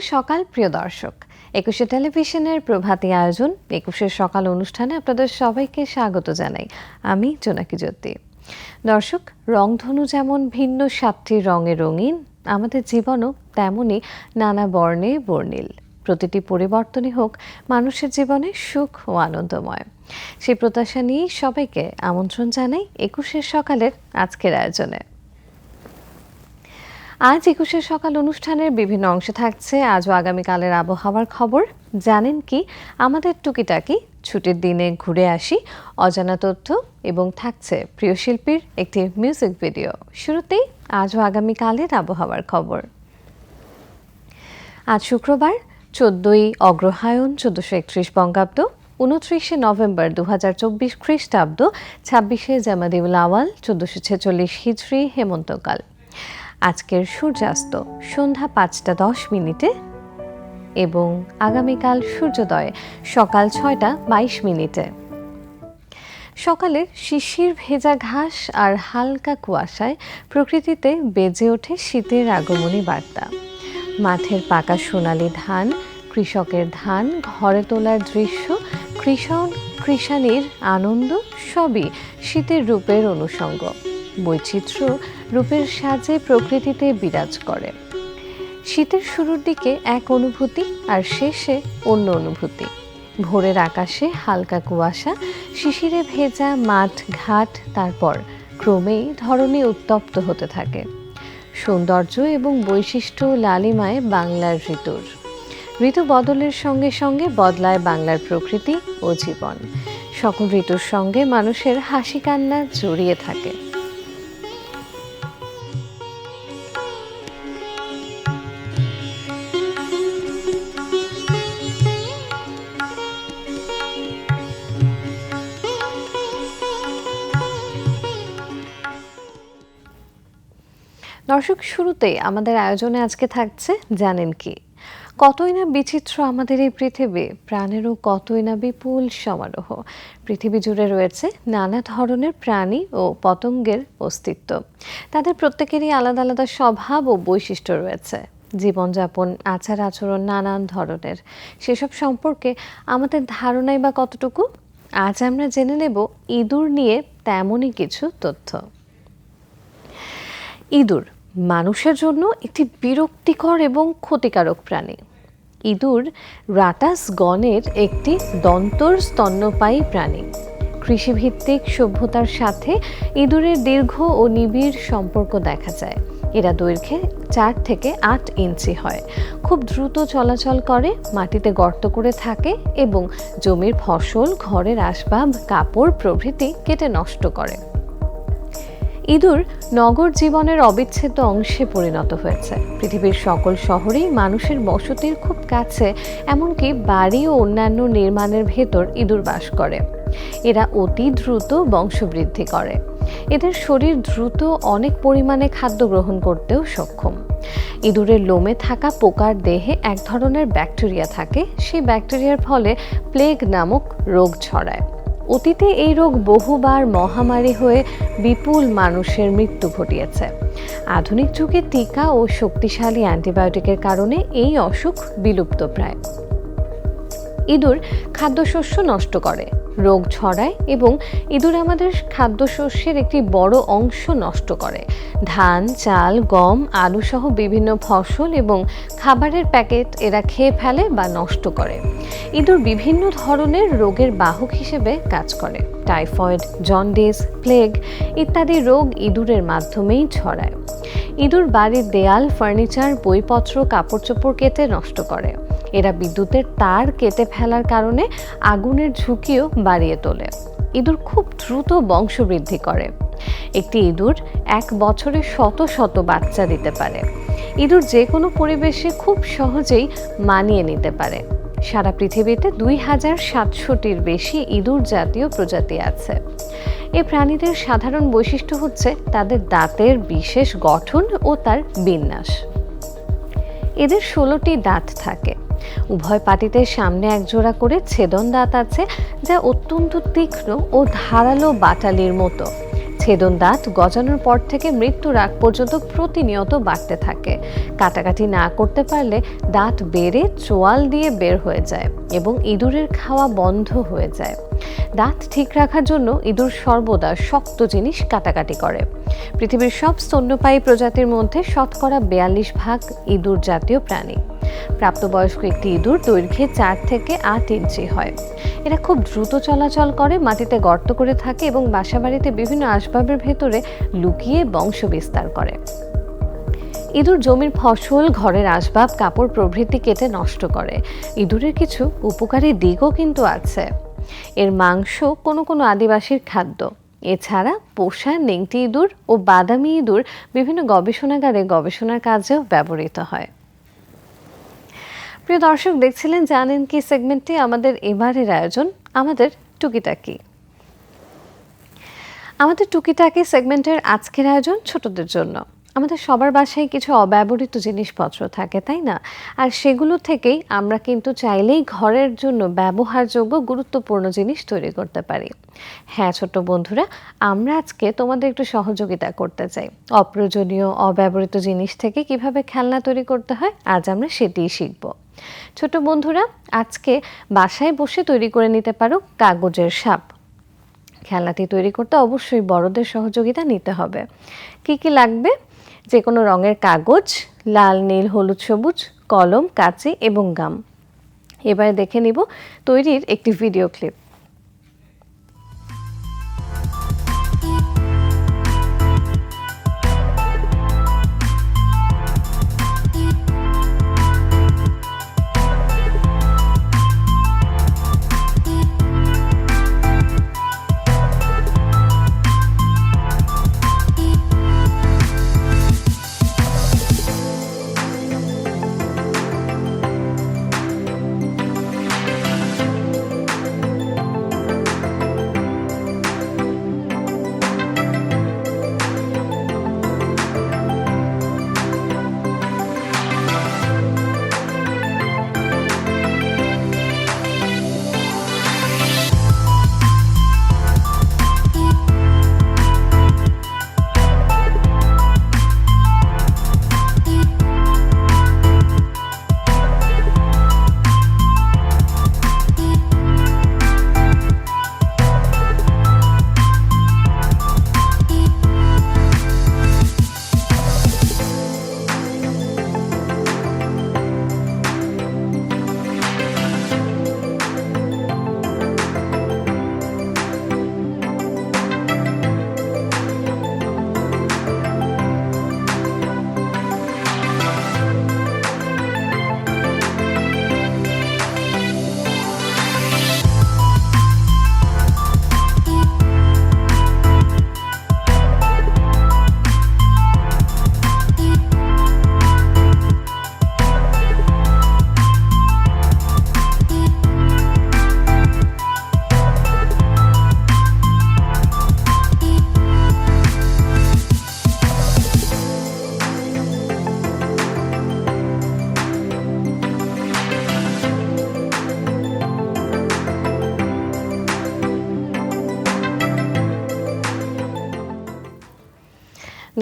সকাল, প্রিয় দর্শক। একুশে টেলিভিশনের প্রভাতী আয়োজন একুশের সকাল অনুষ্ঠানে আপনাদের সবাইকে স্বাগত জানাই। আমি জোনাকি জ্যোতি। দর্শক, রংধনু যেমন ভিন্ন সাতটি রঙে রঙিন, আমাদের জীবনও তেমনই নানা বর্ণে বর্ণিল। প্রতিটি পরিবর্তনই হোক, মানুষের জীবনে সুখ ও আনন্দময়। সেই প্রত্যাশা নিয়েই সবাইকে আমন্ত্রণ জানাই একুশের সকালের আজকের আয়োজনে। আজ একুশের সকাল অনুষ্ঠানের বিভিন্ন অংশে থাকছে। আজ ও আগামীকালের আবহাওয়ার খবর। জানেন কি? আমাদের টুকিটাকি ছুটির দিনে ঘুরে আসি। অজানা তথ্য এবং থাকছে প্রিয় শিল্পীর একটি মিউজিক ভিডিও। শুরুতেই আজ ও আগামীকালের আবহাওয়ার খবর। আজ শুক্রবার, চোদ্দই অগ্রহায়ণ, চোদ্দশো একত্রিশ বঙ্গাব্দ, উনত্রিশে নভেম্বর দু হাজার চব্বিশ খ্রিস্টাব্দ, ছাব্বিশে জামাদিউল আওয়াল, চোদ্দশো ছেচল্লিশ হিজড়ি হেমন্তকাল। আজকের সূর্যাস্ত, সন্ধ্যা পাঁচটা দশ মিনিটে এবং আগামীকাল সূর্যোদয়, সকাল ছয়টা বাইশ মিনিটে। সকালে শিশির ভেজা ঘাস আর হালকা কুয়াশায় প্রকৃতিতে বেজে ওঠে শীতের আগমনী বার্তা। মাঠের পাকা সোনালি ধান, কৃষকের ধান, ঘরে তোলার দৃশ্য কৃষক কৃষানির আনন্দ সবই শীতের রূপের অনুষঙ্গ। বৈচিত্র্য রূপের সাজে প্রকৃতিতে বিরাজ করে। শীতের শুরুর দিকে এক অনুভূতি আর শেষে অন্য অনুভূতি। ভোরের আকাশে হালকা কুয়াশা, শিশিরে ভেজা মাঠ ঘাট, তারপর ক্রমেই ধরনে উত্তপ্ত হতে থাকে। সৌন্দর্য এবং বৈশিষ্ট্য লালিমায় বাংলার ঋতুর। ঋতু বদলের সঙ্গে সঙ্গে বদলায় বাংলার প্রকৃতি ও জীবন। সকল ঋতুর সঙ্গে মানুষের হাসি কান্না জড়িয়ে থাকে। দর্শক, শুরুতেই আমাদের আয়োজনে আজকে থাকছে জানেন কি? কতই না বিচিত্র আমাদের এই পৃথিবী, প্রাণেরও কতই না বিপুল সমারোহ। পৃথিবী জুড়ে রয়েছে নানা ধরনের প্রাণী ও পতঙ্গের অস্তিত্ব। তাদের প্রত্যেকেরই আলাদা আলাদা স্বভাব ও বৈশিষ্ট্য রয়েছে। জীবনযাপন, আচার আচরণ নানান ধরনের। সেসব সম্পর্কে আমাদের ধারণাই বা কতটুকু? আজ আমরা জেনে নেব ইঁদুর নিয়ে তেমনই কিছু তথ্য। ইঁদুর, মানুষের জন্য একটি বিরক্তিকর এবং ক্ষতিকারক প্রাণী। ইঁদুর রাটাস গণের একটি দন্তর স্তন্যপায়ী প্রাণী। কৃষিভিত্তিক সভ্যতার সাথে ইঁদুরের দীর্ঘ ও নিবিড় সম্পর্ক দেখা যায়। এরা দৈর্ঘ্যে চার থেকে আট ইঞ্চি হয়। খুব দ্রুত চলাচল করে, মাটিতে গর্ত করে থাকে এবং জমির ফসল, ঘরের আসবাব, কাপড় প্রভৃতি কেটে নষ্ট করে। ইঁদুর নগর জীবনের অবিচ্ছেদ্য অংশে পরিণত হয়েছে। পৃথিবীর সকল শহরেই মানুষের বসতির খুব কাছে, এমনকি বাড়ি ও অন্যান্য নির্মাণের ভেতর ইঁদুর বাস করে। এরা অতি দ্রুত বংশবৃদ্ধি করে। এদের শরীর দ্রুত অনেক পরিমাণে খাদ্য গ্রহণ করতেও সক্ষম। ইঁদুরের লোমে থাকা পোকার দেহে এক ধরনের ব্যাকটেরিয়া থাকে। সেই ব্যাকটেরিয়ার ফলে প্লেগ নামক রোগ ছড়ায়। অতীতে এই রোগ বহুবার মহামারী হয়ে বিপুল মানুষের মৃত্যু ঘটিয়েছে। আধুনিক যুগে টিকা ও শক্তিশালী অ্যান্টিবায়োটিকের কারণে এই অসুখ বিলুপ্ত প্রায়। ইঁদুর খাদ্যশস্য নষ্ট করে। রোগ ছড়ায় এবং ইঁদুর আমাদের খাদ্যশস্যের একটি বড় অংশ নষ্ট করে। ধান, চাল, গম আলু সহ বিভিন্ন ফসল এবং খাবারের প্যাকেট এরা খেয়ে ফেলে বা নষ্ট করে। ইঁদুর বিভিন্ন ধরনের রোগের বাহক হিসেবে কাজ করে। টাইফয়েড, জন্ডিস, প্লেগ ইত্যাদি রোগ ইঁদুরের মাধ্যমেই ছড়ায়। ইঁদুর বাড়ির দেয়াল, ফার্নিচার, বইপত্র কাপড় চোপড় কেটে নষ্ট করে। এরা বিদ্যুতের তার কেটে ফেলার কারণে আগুনের ঝুঁকিও বাড়িয়ে তোলে। ইঁদুর খুব দ্রুত বংশবৃদ্ধি করে। একটি ইঁদুর এক বছরে শত শত বাচ্চা দিতে পারে। ইঁদুর যে কোনো পরিবেশে খুব সহজেই মানিয়ে নিতে পারে। সারা পৃথিবীতে দুই হাজার সাতশোটির বেশি ইঁদুর জাতীয় প্রজাতি আছে। এ প্রাণীদের সাধারণ বৈশিষ্ট্য হচ্ছে তাদের দাঁতের বিশেষ গঠন ও তার বিন্যাস। এদের ষোলোটি দাঁত থাকে। উভয় পাটিতে সামনে একজোড়া করে ছেদন দাঁত আছে যা অত্যন্ত তীক্ষ্ণ ও ধারালো বাটালির মতো। ছেদন দাঁত গজানোর পর থেকে মৃত্যুর আগ পর্যন্ত প্রতিনিয়ত বাড়তে থাকে। কাটাকাটি না করতে পারলে দাঁত বেড়ে চোয়াল দিয়ে বের হয়ে যায় এবং ইঁদুরের খাওয়া বন্ধ হয়ে যায়। দাঁত ঠিক রাখার জন্য ইঁদুর সর্বদা শক্ত জিনিস কাটাকাটি করে। পৃথিবীর সব স্তন্যপায়ী প্রজাতির মধ্যে শতকরা বেয়াল্লিশ ভাগ ইঁদুর জাতীয় প্রাণী। প্রাপ্তবয়স্ক একটি ইঁদুর দৈর্ঘ্যে চার থেকে আট ইঞ্চি হয়। এরা খুব দ্রুত চলাচল করে, মাটিতে গর্ত করে থাকে এবং বাসাবাড়িতে বিভিন্ন আসবাবের ভেতরে লুকিয়ে বংশ বিস্তার করে। ইঁদুর জমির ফসল, ঘরের আসবাব, কাপড় প্রভৃতি কেটে নষ্ট করে। ইঁদুরের কিছু উপকারী দিকও কিন্তু আছে। এর মাংস কোনো কোনো আদিবাসীর খাদ্য। এছাড়া পোষা নেংটি ইঁদুর ও বাদামি ইঁদুর বিভিন্ন গবেষণাগারে গবেষণার কাজেও ব্যবহৃত হয়। প্রিয় দর্শক, দেখছিলেন, জানেন কি সেগমেন্টটি আমাদের এবারের আয়োজন, আমাদের টুকিটাকি। আমাদের টুকিটাকি সেগমেন্টের আজকের আয়োজন ছোটদের জন্য। আমাদের সবার বাসায় কিছু অব্যবহৃত জিনিসপত্র থাকে, তাই না? আর সেগুলো থেকেই আমরা কিন্তু চাইলেই ঘরের জন্য ব্যবহারযোগ্য, গুরুত্বপূর্ণ জিনিস তৈরি করতে পারি। হ্যাঁ ছোট বন্ধুরা, আমরা আজকে তোমাদের একটু সহযোগিতা করতে চাই। অপ্রয়োজনীয়, অব্যবহৃত জিনিস থেকে কীভাবে খেলনা তৈরি করতে হয়, আজ আমরা সেটিই শিখব। ছোট বন্ধুরা, আজকে বাসায় বসে তৈরি করে নিতে পারো কাগজের সাপ। খেলাটি তৈরি করতে অবশ্যই বড়দের সহযোগিতা নিতে হবে। কি কি লাগবে? যে কোনো রঙের কাগজ, লাল, নীল, হলুদ, সবুজ, কলম, কাঁচি এবং গাম। এবারে দেখে নিব তৈরির একটি ভিডিও ক্লিপ।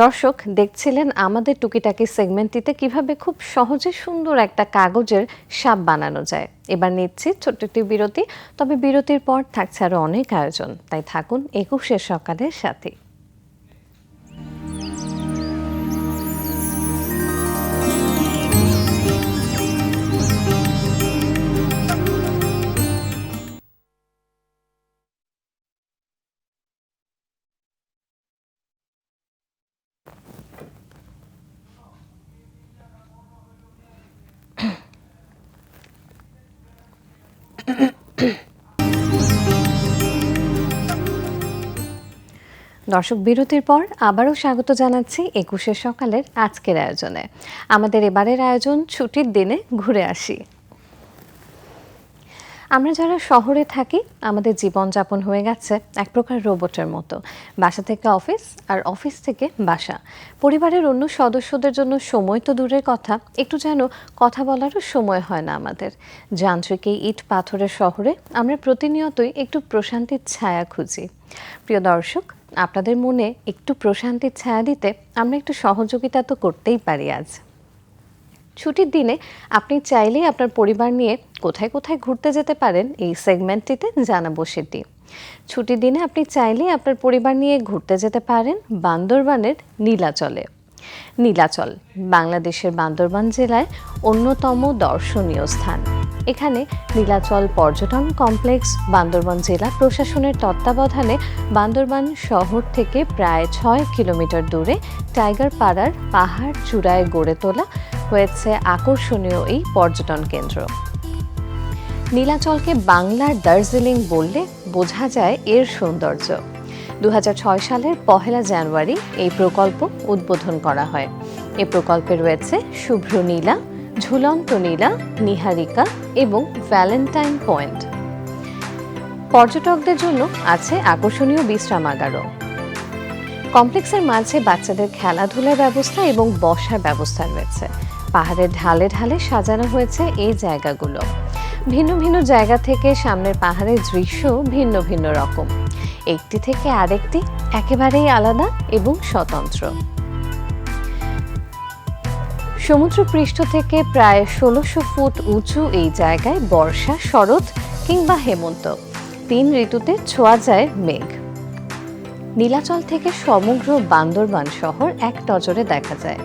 দর্শক, দেখছিলেন আমাদের টুকিটাকি সেগমেন্টটিতে কীভাবে খুব সহজে সুন্দর একটা কাগজের সাপ বানানো যায়। এবার নিচ্ছি ছোট্ট একটি বিরতি, তবে বিরতির পর থাকছে আরও অনেক আয়োজন। তাই থাকুন একুশের সকালের সাথে। দর্শক বিরতির পর আবারও স্বাগত জানাচ্ছি একুশের সকালের আজকের আয়োজনে। আমাদের এবারের আয়োজন ছুটির দিনে ঘুরে আসি। আমরা যারা শহরে থাকি, আমাদের জীবনযাপন হয়ে গেছে এক প্রকার রোবটের মতো। বাসা থেকে অফিস আর অফিস থেকে বাসা। পরিবারের অন্য সদস্যদের জন্য সময় তো দূরের কথা, একটু যেন কথা বলারও সময় হয় না আমাদের। যান্ত্রিক এই ইট পাথরের শহরে আমরা প্রতিনিয়তই একটু প্রশান্তির ছায়া খুঁজি। প্রিয় দর্শক, আপনাদের মনে একটু প্রশান্তির ছায়া দিতে আমরা একটু সহযোগিতা তো করতেই পারি আজ। ছুটির দিনে আপনি চাইলেই আপনার পরিবার নিয়ে কোথায় কোথায় ঘুরতে যেতে পারেন এই সেগমেন্টটিতে জানাব সেটি। ছুটির দিনে আপনি চাইলেই আপনার পরিবার নিয়ে ঘুরতে যেতে পারেন বান্দরবানের নীলাচলে। নীলাচল, বাংলাদেশের বান্দরবান জেলায় অন্যতম দর্শনীয় স্থান। এখানে নীলাচল পর্যটন কমপ্লেক্স, বান্দরবান জেলা প্রশাসনের তত্ত্বাবধানে বান্দরবান শহর থেকে প্রায় ছয় কিলোমিটার দূরে টাইগার পাড়ার পাহাড় চূড়ায় গড়ে তোলা হয়েছে আকর্ষণীয় এই পর্যটন কেন্দ্র। নীলাচলকে বাংলার দার্জিলিং বললে বোঝা যায় এর সৌন্দর্য। দুহাজার ছয় সালের পহেলা জানুয়ারি এই প্রকল্প উদ্বোধন করা হয়। এ প্রকল্পে রয়েছে শুভ্র নীলা, ঝুলন্ত নীলা, নিহারিকা এবং ভ্যালেন্টাইন পয়েন্ট। পর্যটকদের জন্য আছে আকর্ষণীয় বিশ্রামাগারও কমপ্লেক্সের মাঝে বাচ্চাদের খেলাধুলার ব্যবস্থা এবং বসার ব্যবস্থা রয়েছে। পাহাড়ের ঢালে ঢালে সাজানো হয়েছে এই জায়গাগুলো। ভিন্ন ভিন্ন জায়গা থেকে সামনের পাহাড়ের দৃশ্য ভিন্ন ভিন্ন রকম। একটি থেকে আরেকটি একেবারেই আলাদা এবং স্বতন্ত্র। সমুদ্র পৃষ্ঠ থেকে প্রায় ষোলোশো ফুট উঁচু এই জায়গায় বর্ষা, শরৎ কিংবা হেমন্ত। তিন ঋতুতে ছোঁয়া যায় মেঘ। নীলাচল থেকে সমগ্র বান্দরবান শহর এক নজরে দেখা যায়।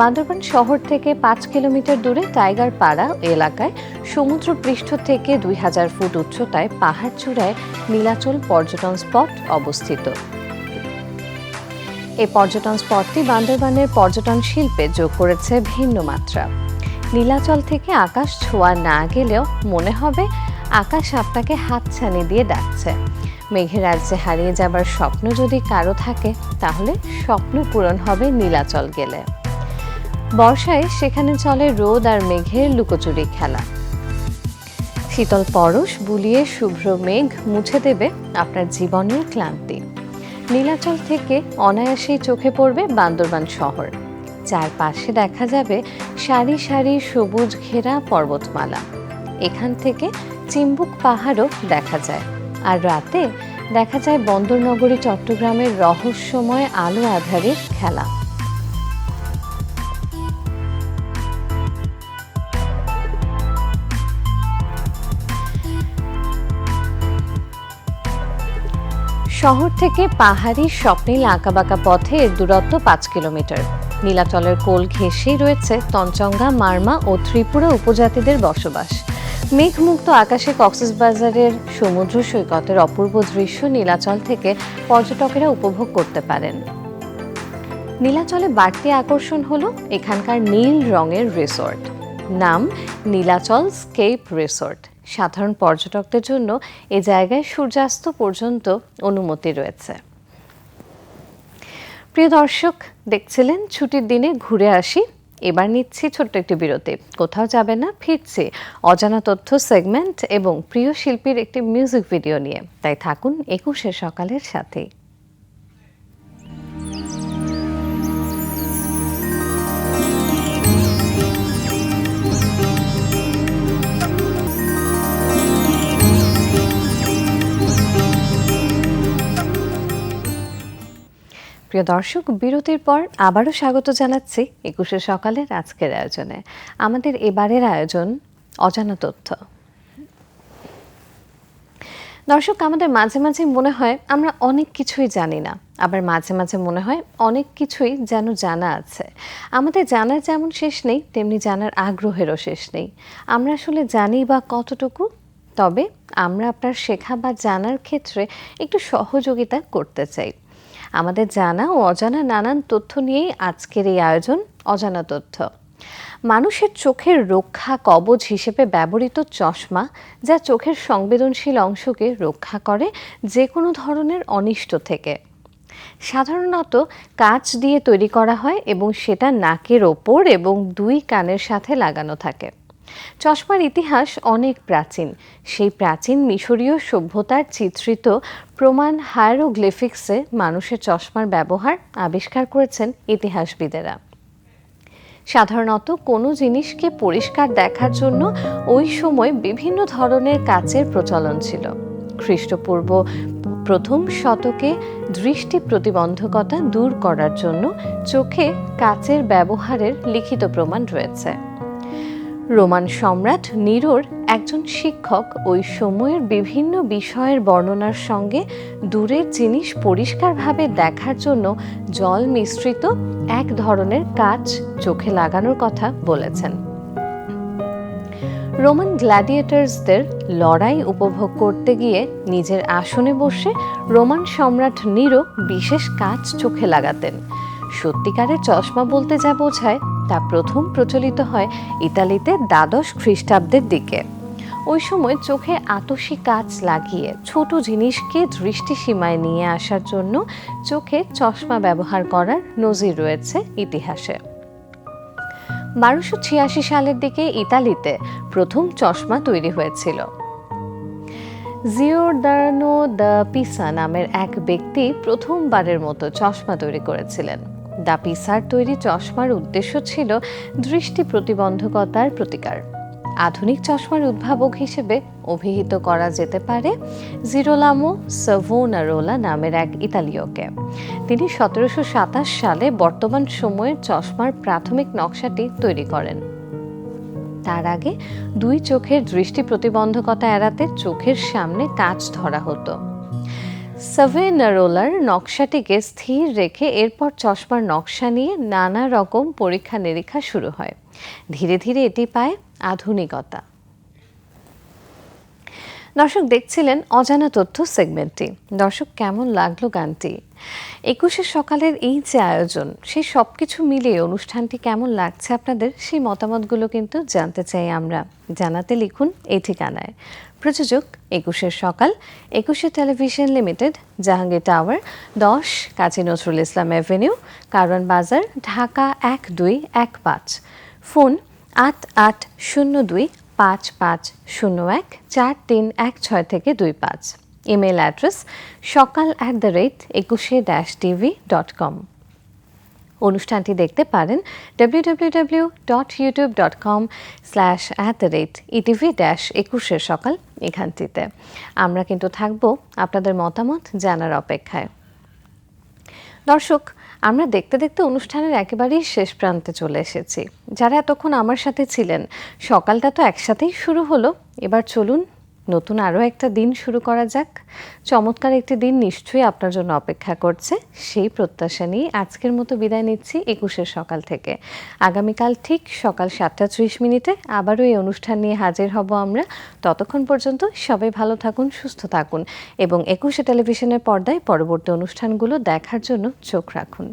বান্দরবান শহর থেকে পাঁচ কিলোমিটার দূরে টাইগার পাড়া এলাকায় সমুদ্র পৃষ্ঠ থেকে দুই হাজার ফুট উচ্চতায় পাহাড় চূড়ায় নীলাচল পর্যটন স্পট অবস্থিত। এই পর্যটন স্পটটি বান্দরবানের পর্যটন শিল্পে যোগ করেছে ভিন্ন মাত্রা। নীলাচল থেকে আকাশ ছোঁয়া না গেলেও মনে হবে আকাশ আপনাকে হাতছানি দিয়ে ডাকছে। মেঘের রাজ্যে হারিয়ে যাবার স্বপ্ন যদি কারও থাকে, তাহলে স্বপ্ন পূরণ হবে নীলাচল গেলে। বর্ষায় সেখানে চলে রোদ আর মেঘের লুকোচুরি খেলা। শীতল পরশ বুলিয়ে শুভ্র মেঘ মুছে দেবে আপনার জীবনের ক্লান্তি। নীলাচল থেকে অনায়াসেই চোখে পড়বে বান্দরবান শহর। চারপাশে দেখা যাবে সারি সারি সবুজ ঘেরা পর্বতমালা। এখান থেকে চিম্বুক পাহাড়ও দেখা যায়। আর রাতে দেখা যায় বন্দরনগরী, চট্টগ্রামের রহস্যময় আলো আধারের খেলা। শহর থেকে পাহাড়ি স্বপ্নীল আঁকাবাঁকা পথে এর দূরত্ব পাঁচ কিলোমিটার। নীলাচলের কোল ঘেঁষেই রয়েছে তঞ্চঙ্গা, মার্মা ও ত্রিপুরা উপজাতিদের বসবাস। মেঘমুক্ত আকাশে কক্সবাজারের সমুদ্র সৈকতের অপূর্ব দৃশ্য নীলাচল থেকে পর্যটকেরা উপভোগ করতে পারেন। নীলাচলে বাড়তি আকর্ষণ হল এখানকার নীল রঙের রিসোর্ট। নাম নীলাচল স্কেপ রিসোর্ট। সাধারণ পর্যটকদের জন্য এ জায়গায় সূর্যাস্ত পর্যন্ত অনুমতি রয়েছে। প্রিয় দর্শক, দেখছিলেন ছুটির দিনে ঘুরে আসি এবার নিচ্ছি ছোট্ট একটি বিরতি। কোথাও যাবে না, ফিরছি। অজানা তথ্য সেগমেন্ট এবং প্রিয় শিল্পীর একটি মিউজিক ভিডিও নিয়ে। তাই থাকুন একুশে সকালের সাথেই প্রিয় দর্শক, বিরতির পর আবারও স্বাগত জানাচ্ছি একুশে সকালের আজকের আয়োজনে। আমাদের এবারের আয়োজন অজানা তথ্য। দর্শক, আমাদের মাঝে মাঝে মনে হয় আমরা অনেক কিছুই জানি না, আবার মাঝে মাঝে মনে হয় অনেক কিছুই যেন জানা আছে। আমাদের জানার যেমন শেষ নেই, তেমনি জানার আগ্রহেরও শেষ নেই। আমরা আসলে জানি বা কতটুকু? তবে আমরা আপনার শেখা বা জানার ক্ষেত্রে একটু সহযোগিতা করতে চাই। আমাদের জানা ও অজানা নানান তথ্য নিয়েই আজকের এই আয়োজন, অজানা তথ্য। মানুষের চোখের রক্ষা কবচ হিসেবে ব্যবহৃত চশমা, যা চোখের সংবেদনশীল অংশকে রক্ষা করে যে কোনো ধরনের অনিষ্ট থেকে। সাধারণত কাঁচ দিয়ে তৈরি করা হয় এবং সেটা নাকের ওপর এবং দুই কানের সাথে লাগানো থাকে। চশমার ইতিহাস অনেক প্রাচীন। সেই প্রাচীন মিশরীয় সভ্যতার চিত্রিত প্রমাণ হায়ারোগ্লিফিক্সে মানুষের চশমার ব্যবহার আবিষ্কার করেছেন ইতিহাসবিদেরা। সাধারণত কোনো জিনিসকে পরিষ্কার দেখার জন্য ওই সময় বিভিন্ন ধরনের কাচের প্রচলন ছিল। খ্রিস্টপূর্ব প্রথম শতকে দৃষ্টি প্রতিবন্ধকতা দূর করার জন্য চোখে কাচের ব্যবহারের লিখিত প্রমাণ রয়েছে। রোমান সম্রাট নিরোর একজন শিক্ষক ওই সময়ের বিভিন্ন বিষয়ের বর্ণনার সঙ্গে দূরের জিনিস পরিষ্কারভাবে দেখার জন্য জল মিশ্রিত এক ধরনের কাচ চোখে লাগানোর কথা বলেছেন। রোমান গ্ল্যাডিয়েটার্সদের লড়াই উপভোগ করতে গিয়ে নিজের আসনে বসে রোমান সম্রাট নিরো বিশেষ কাজ চোখে লাগাতেন। সত্যিকারের চশমা বলতে যা বোঝায় তা প্রথম প্রচলিত হয় ইতালিতে দ্বাদশ খ্রিস্টাব্দের দিকে। ওই সময় চোখে আতসী কাচ লাগিয়ে ছোট জিনিসকে দৃষ্টিসীমায় নিয়ে আসার জন্য চোখে চশমা ব্যবহার করার নজির রয়েছে ইতিহাসে। বারোশো ছিয়াশি সালের দিকে ইতালিতে প্রথম চশমা তৈরি হয়েছিল। জিওরদানো দ্য পিসা নামের এক ব্যক্তি প্রথমবারের মতো চশমা তৈরি করেছিলেন। দ্য পিসার তৈরি চশমার উদ্দেশ্য ছিল দৃষ্টি প্রতিবন্ধকতার প্রতিকার। আধুনিক চশমার উদ্ভাবক হিসেবে অভিহিত করা যেতে পারে জিরোলামো সাভোনারোলা নামের এক ইতালীয়কে। তিনি সতেরোশো সাতাশ সালে বর্তমান সময়ের চশমার প্রাথমিক নকশাটি তৈরি করেন। তার আগে দুই চোখের দৃষ্টি প্রতিবন্ধকতা এড়াতে চোখের সামনে কাচ ধরা হতো। সাভেনারোলার নকশাটিকে স্থির রেখে এরপর চশমার নকশা নিয়ে নানা রকম পরীক্ষা নিরীক্ষা শুরু হয়। ধীরে ধীরে এটি পায় আধুনিকতা। দর্শক, দেখছিলেন অজানা তথ্য সেগমেন্টটি। দর্শক, কেমন লাগল গানটি? একুশের সকালের এই যে আয়োজন, সেই সব কিছু মিলিয়ে অনুষ্ঠানটি কেমন লাগছে আপনাদের, সেই মতামতগুলো কিন্তু জানতে চাই আমরা। জানাতে লিখুন এই ঠিকানায়। প্রযোজক একুশের সকাল, একুশে টেলিভিশন লিমিটেড, জাহাঙ্গীর টাওয়ার, দশ কাজী নজরুল ইসলাম অ্যাভিনিউ কারওয়ান বাজার, ঢাকা এক দুই এক পাঁচ। ফোন আট আট শূন্য দুই পাঁচ পাঁচ শূন্য এক চার তিন এক ছয় থেকে দুই পাঁচ। ইমেল অ্যাড্রেস সকাল at the rate Ekushey dash TV dot com. অনুষ্ঠানটি দেখতে পারেন W dot YouTube dot com slash at the rate ETV dash একুশের সকাল এখানটিতে। আমরা কিন্তু থাকব আপনাদের মতামত জানার অপেক্ষায়। দর্শক, আমরা দেখতে দেখতে অনুষ্ঠানের একেবারেই শেষ প্রান্তে চলে এসেছি। যারা এতক্ষণ আমার সাথে ছিলেন, সকালটা তো একসাথেই শুরু হলো। এবার চলুন নতুন আরও একটা দিন শুরু করা যাক। চমৎকার একটি দিন নিশ্চয়ই আপনার জন্য অপেক্ষা করছে। সেই প্রত্যাশা নিয়ে আজকের মতো বিদায় নিচ্ছি একুশের সকাল থেকে। আগামীকাল ঠিক সকাল সাতটা ত্রিশ মিনিটে আবারও এই অনুষ্ঠান নিয়ে হাজির হব আমরা। ততক্ষণ পর্যন্ত সবাই ভালো থাকুন, সুস্থ থাকুন এবং একুশে টেলিভিশনের পর্দায় পরবর্তী অনুষ্ঠানগুলো দেখার জন্য চোখ রাখুন।